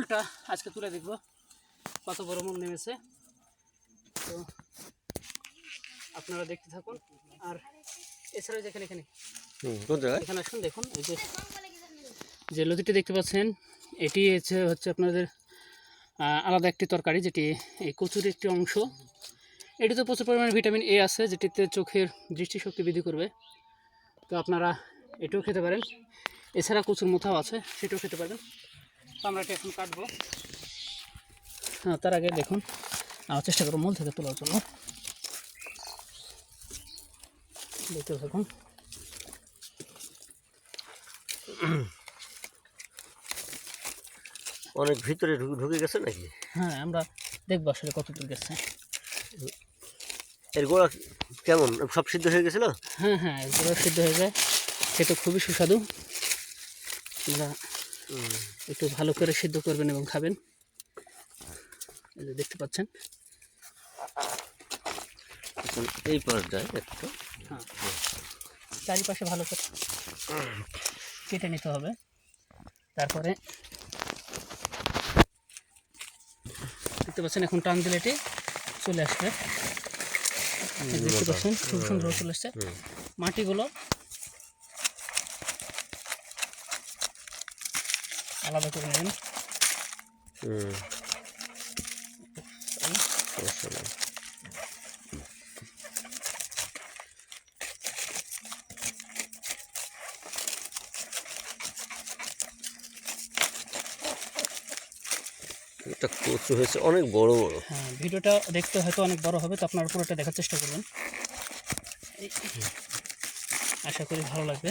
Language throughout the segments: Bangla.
মূলটা আজকে তুলে দেখব। কত বড় মূল নেমেছে। তো আপনারা দেখতে থাকুন। আর এছাড়াও যেখানে এখানে এখানে। আসুন দেখুন। এই যে যে লতিটি দেখতে পাচ্ছেন এটি হচ্ছে হচ্ছে আপনাদের আলাদা একটি তরকারি যেটি এই কচুর একটি অংশ। এটিতে প্রচুর পরিমাণে ভিটামিন এ আছে যেটিতে চোখের দৃষ্টিশক্তি বৃদ্ধি করবে। তো আপনারা এটাও খেতে পারেন। এছাড়া কচুর মোথাও আছে সেটাও খেতে পারেন। আমরা এখন কাটবো। হ্যাঁ তার আগে দেখুন আমার চেষ্টা করব মূল থেকে তোলার জন্য। দেখতে থাকুন। অনেক ভিতরে ঢুকে গেছে নাকি? হ্যাঁ আমরা দেখব আসলে কত দূর গেছে। এর গোড়া কেমন? সব সিদ্ধ হয়ে গেছিল হ্যাঁ হ্যাঁ এর গোড়া সিদ্ধ হয়ে যায়। খেতে খুবই সুস্বাদু। একটু ভালো করে সিদ্ধ করবেন এবং খাবেন। এই যে দেখতে পাচ্ছেন। এই পাশটায় একটা হ্যাঁ। চারিপাশে ভালো করে কেটে নিতে হবে। তারপরে দেখতে পাচ্ছেন এখন টান দিলে এটি চলে আসবে। দেখতে পাচ্ছেন খুব সুন্দর চলে আসছে মাটিগুলো আলাদা করে নেই। এটা কচু হয়েছে অনেক বড় বড়। হ্যাঁ ভিডিওটা দেখতে হয়তো অনেক বড় হবে তো আপনারা পুরোটা দেখার চেষ্টা করবেন। আশা করি ভালো লাগবে।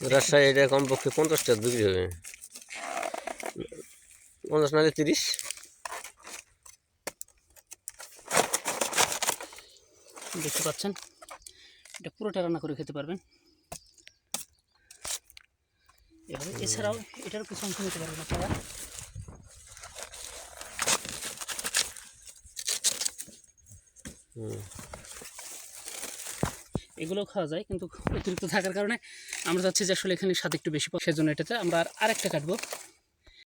রাজশাহী এটা কমপক্ষে পঞ্চাশটা বিক্রি হবে। পঞ্চাশ নাহলে তিরিশ। দেখতে পাচ্ছেন? এটা পুরোটা রান্না করে খেতে পারবেন। এভাবে এছাড়াও এটারও কিছু অংশ নিতে পারবেন আপনারা। হুম। এগুলো খাওয়া যায়, কিন্তু অতিরিক্ত থাকার কারণে আমরা চাচ্ছি যে আসলে এখানে স্বাদ একটু বেশি পাবো। সেজন্য এটাতে আমরা আর আরেকটা কাটবো।